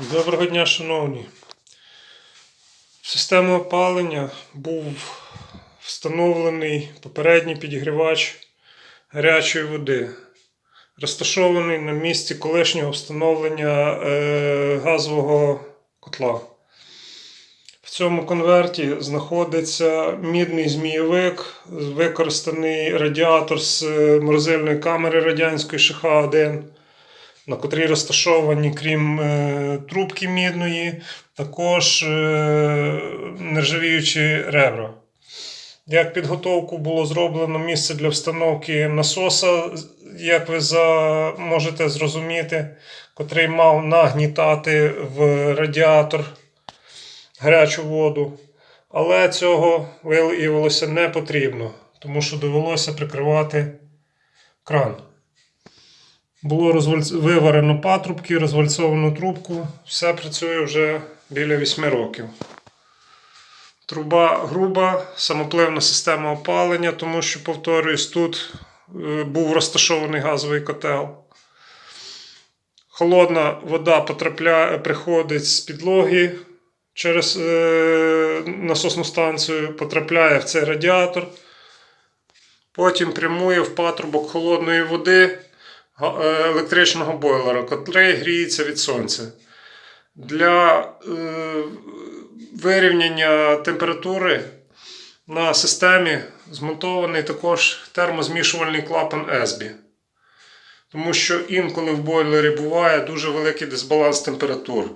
Доброго дня, шановні. В опалення був встановлений попередній підігрівач гарячої води, розташований на місці колишнього встановлення е, газового котла. В цьому конверті знаходиться мідний змійовик, використаний радіатор з морозильної камери радянської ШХ-1 на котрій розташовані, крім е, трубки мідної, також е, нержавіючі ребра. Як підготовку було зроблено місце для встановки насоса, як ви можете зрозуміти, котрий мав нагнітати в радіатор гарячу воду. Але цього виявилося не потрібно, тому що довелося прикривати кран. Було розвальц... виварено патрубки, розвальцовано трубку. Все працює вже біля 8 років. Труба груба, самопливна система опалення, тому що, повторюсь, тут е, був розташований газовий котел. Холодна вода потрапляє, приходить з підлоги через е, насосну станцію, потрапляє в цей радіатор. Потім прямує в патрубок холодної води електричного бойлера, котрий гріється від сонця. Для е, вирівняння температури на системі змонтований також термозмішувальний клапан ESBI. Тому що інколи в бойлері буває дуже великий дисбаланс температур.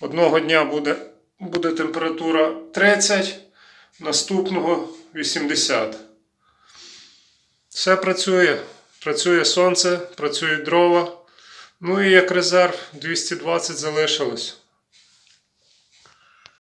Одного дня буде, буде температура 30, наступного 80. Все працює. Працює сонце, працюють дрова. Ну і як резерв 220 залишилось.